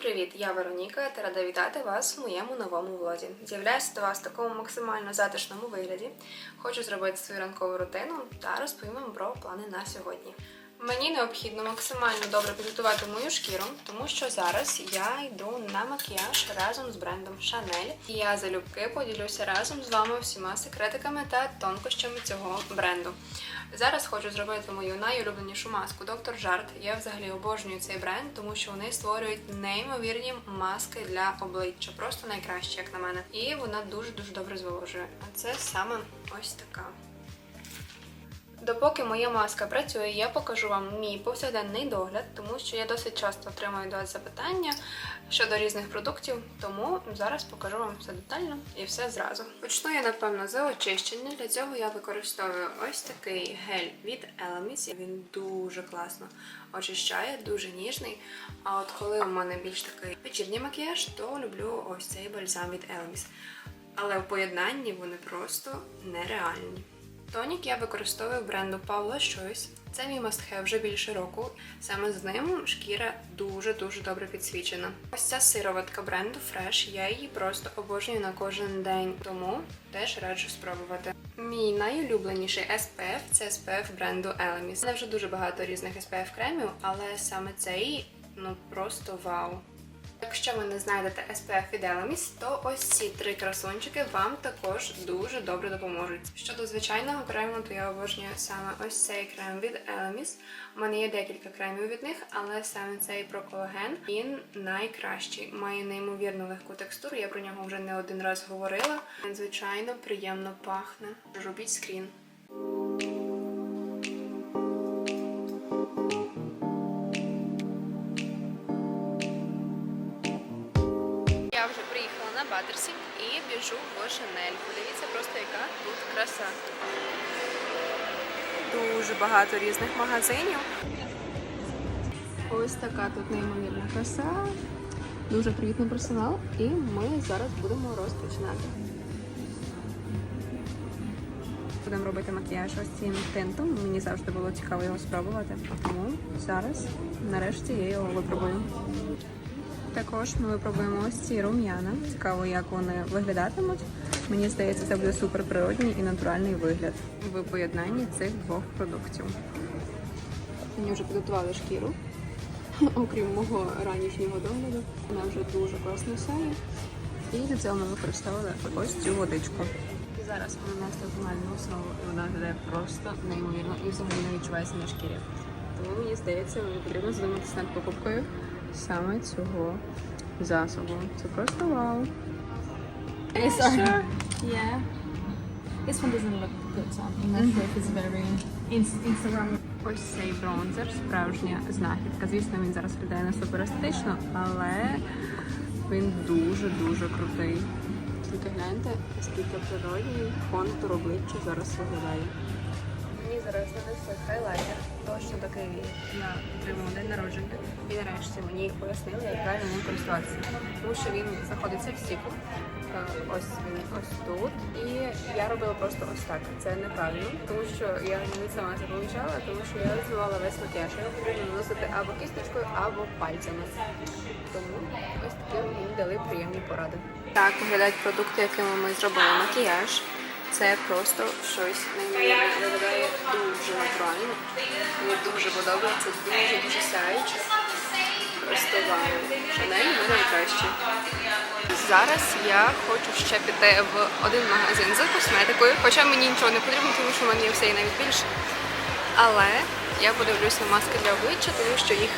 Привіт! Я Вероніка та рада вітати вас в моєму новому влозі. З'являюся до вас в такому максимально затишному вигляді. Хочу зробити свою ранкову рутину та розповім вам про плани на сьогодні. Мені необхідно максимально добре підготувати мою шкіру, тому що зараз я йду на макіяж разом з брендом Chanel. І я залюбки поділюся разом з вами всіма секретиками та тонкощами цього бренду. Зараз хочу зробити мою найулюбленішу маску Доктор Жарт. Я взагалі обожнюю цей бренд, тому що вони створюють неймовірні маски для обличчя, просто найкращі, як на мене. І вона дуже дуже добре зволожує. А це саме ось така. Допоки моя маска працює, я покажу вам мій повсякденний догляд, тому що я досить часто отримую до вас запитання щодо різних продуктів, тому зараз покажу вам все детально і все зразу. Почну я, напевно, з очищення. Для цього я використовую ось такий гель від Elemis. Він дуже класно очищає, дуже ніжний. А от коли у мене більш такий вечірній макіяж, то люблю ось цей бальзам від Elemis. Але в поєднанні вони просто нереальні. Тонік я використовую бренду Pavla Choice. Це мій must-have вже більше року. Саме з ним шкіра дуже-дуже добре підсвічена. Ось ця сироватка бренду Fresh, я її просто обожнюю на кожен день, тому теж раджу спробувати. Мій найулюбленіший SPF – це SPF бренду Elemis. У вже дуже багато різних SPF кремів, але саме цей ну просто вау. Якщо ви не знайдете SPF від Elemis, то ось ці три красунчики вам також дуже добре допоможуть. Щодо звичайного крему, то я обожнюю саме ось цей крем від Elemis. У мене є декілька кремів від них, але саме цей про колаген він найкращий. Має неймовірно легку текстуру. Я про нього вже не один раз говорила. Він звичайно приємно пахне. Робіть скрін. Баттерсі і біжу в Шанель. Подивіться просто, яка тут краса. Дуже багато різних магазинів. Ось така тут неймовірна краса. Дуже привітний персонал. І ми зараз будемо розпочинати. Будемо робити макіяж ось цим тинтом. Мені завжди було цікаво його спробувати. Тому зараз, нарешті, я його випробую. Також ми випробуємо ось ці рум'яна. Цікаво, як вони виглядатимуть. Мені здається, це буде супер природній і натуральний вигляд в поєднанні цих двох продуктів. Мені вже підготували шкіру, окрім мого ранішнього догляду. Вона вже дуже класно сяє. І для цього ми використовували ось цю водичку. Зараз ми нанесли тональну основу, і вона виглядає просто неймовірно і взагалі не відчувається на шкірі. Тому мені здається, мені потрібно задуматися над покупкою саме цього засобу. Це просто вау. Hey, sorry. Yeah. This one doesn't look good, so I'm not sure if it's very Instagram. Ось цей бронзер, справжня знахідка. Звісно, він зараз виглядає не супер естетично, але він дуже-дуже крутий. Тільки гляньте, скільки природній контур обличчя зараз виглядає. Мені зараз нанесли хайлайтер, що такий я отримала день народження. І нарешті мені пояснили, як правильно ним користуватися. Тому що він знаходиться в стіку. Е, Ось він ось тут. І я робила просто ось так. Це неправильно, тому що я не сама це помічала, тому що я розвивала весь макіяж. Його потрібно наносити або кісточкою, або пальцями. Тому ось такі мені дали приємні поради. Так виглядають продукти, якими ми зробили макіяж. Це просто щось неймовірне. Виглядає дуже натурально. Мені дуже подобається, дуже дуже сяюче. Просто вау. Шанель ви найкраще. Зараз я хочу ще піти в один магазин за косметикою, хоча мені нічого не потрібно, тому що в мене є все і навіть більше. Але я подивлюся на маски для обличчя, тому що їх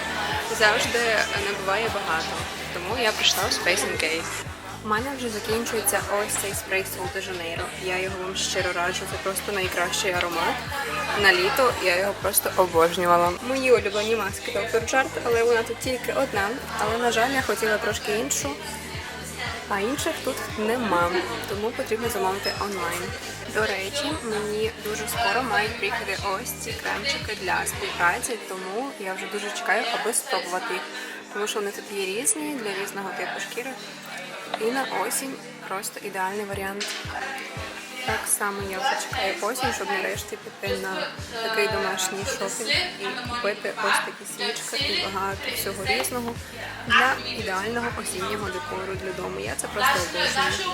завжди не буває багато. Тому я прийшла в Space Case. У мене вже закінчується ось цей спрей Sol de Janeiro. Я його вам щиро раджу, це просто найкращий аромат. На літо я його просто обожнювала. Мої улюблені маски Dr. Chart, але вона тут тільки одна. Але, на жаль, я хотіла трошки іншу. А інших тут нема, тому потрібно замовити онлайн. До речі, мені дуже скоро мають приїхати ось ці кремчики для співпраці, тому я вже дуже чекаю, аби спробувати їх. Тому що вони тут є різні для різного типу шкіри. І на осінь просто ідеальний варіант. Так само я почекаю осінь, щоб нарешті піти на такий домашній шопінг і купити ось такі свічки і багато всього різного для ідеального осіннього декору для дому. Я це просто обожнюю.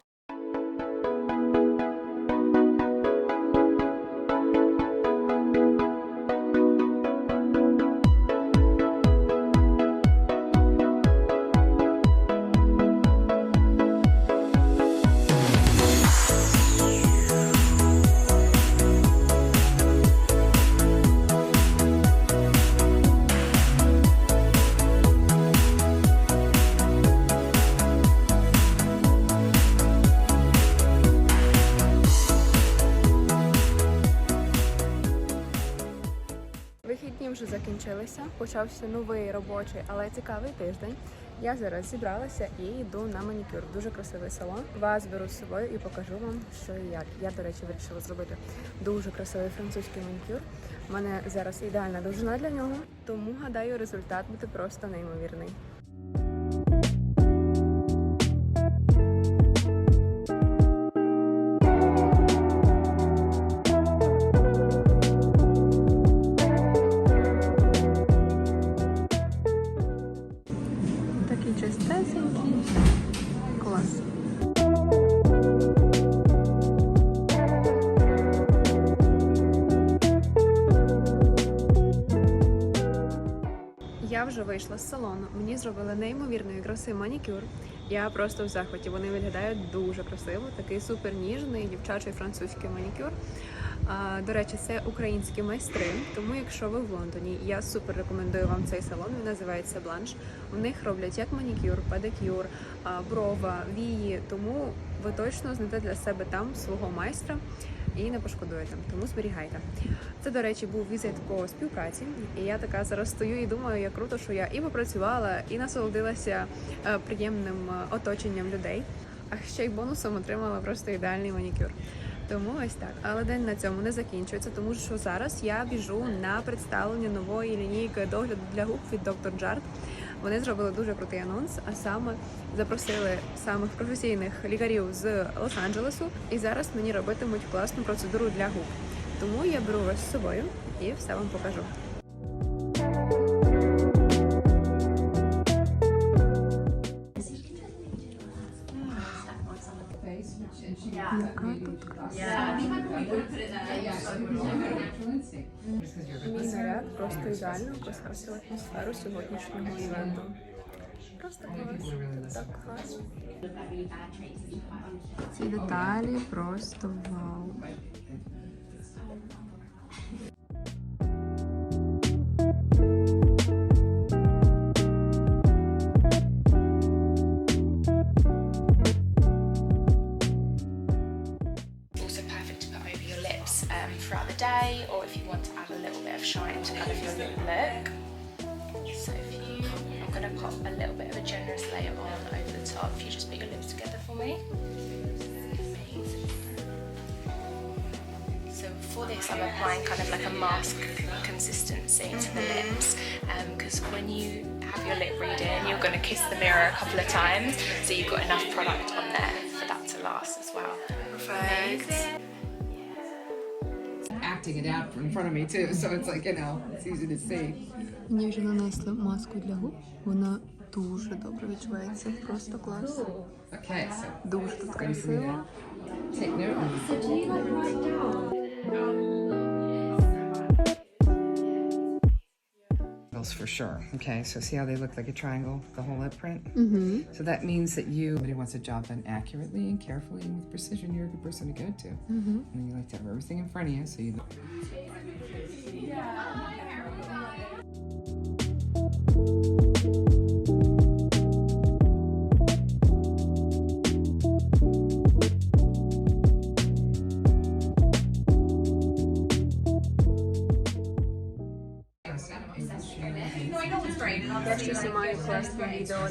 Почався новий робочий, але цікавий тиждень. Я зараз зібралася і йду на манікюр. Дуже красивий салон. Вас беру з собою і покажу вам, що і як. Я, до речі, вирішила зробити дуже красивий французький манікюр. У мене зараз ідеальна довжина для нього, тому гадаю, результат буде просто неймовірний. Вже вийшла з салону. Мені зробили неймовірної краси манікюр. Я просто в захваті. Вони виглядають дуже красиво. Такий супер ніжний дівчачий французький манікюр. До речі, це українські майстри. Тому, якщо ви в Лондоні, я супер рекомендую вам цей салон. Він називається Бланш. У них роблять як манікюр, педикюр, брова, вії. Тому ви точно знайдете для себе там свого майстра і не пошкодуєте. Тому зберігайте. Це, до речі, був візит по співпраці, і я така зараз стою і думаю, як круто, що я і попрацювала, і насолодилася е, приємним е, оточенням людей. А ще й бонусом отримала просто ідеальний манікюр. Тому ось так. Але день на цьому не закінчується, тому що зараз я біжу на представлення нової лінійки догляду для губ від Dr. Jart. Вони зробили дуже крутий анонс, а саме запросили самих професійних лікарів з Лос-Анджелесу, і зараз мені робитимуть класну процедуру для губ. Тому я беру вас з собою і все вам покажу. Мій наряд просто ідеально прикрасив атмосферу сьогоднішнього івенту. Просто клас. Так класно. Ці деталі просто вау. To kind of your lip look. So if you, I'm going to pop a little bit of a generous layer on over the top. If you just put your lips together for me. So for this I'm applying kind of like a mask consistency to the mm-hmm. lips um, because when you have your lip reading you're going to kiss the mirror a couple of times so you've got enough product on there for that to last as well. Amazing. Acting it out in front of me too, so it's like you know, it's easy to see. Мені вже нанесли маску для губ. Вона дуже добре відчувається. Просто клас. Okay, so Дуже тут красиво. take note. Those For sure. Okay, so see how they look like a triangle, the whole lip print? Mm-hmm. So that means that you, somebody wants a job done accurately and carefully and with precision, you're a good person to go to. Mm-hmm. And you like to have everything in front of you, so you Я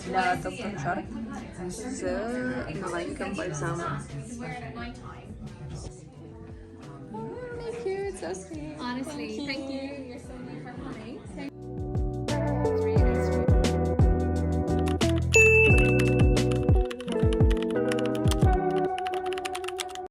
для Dr. Chart з новеньким бальзамом. Honestly, thank you. You're so sweet for coming.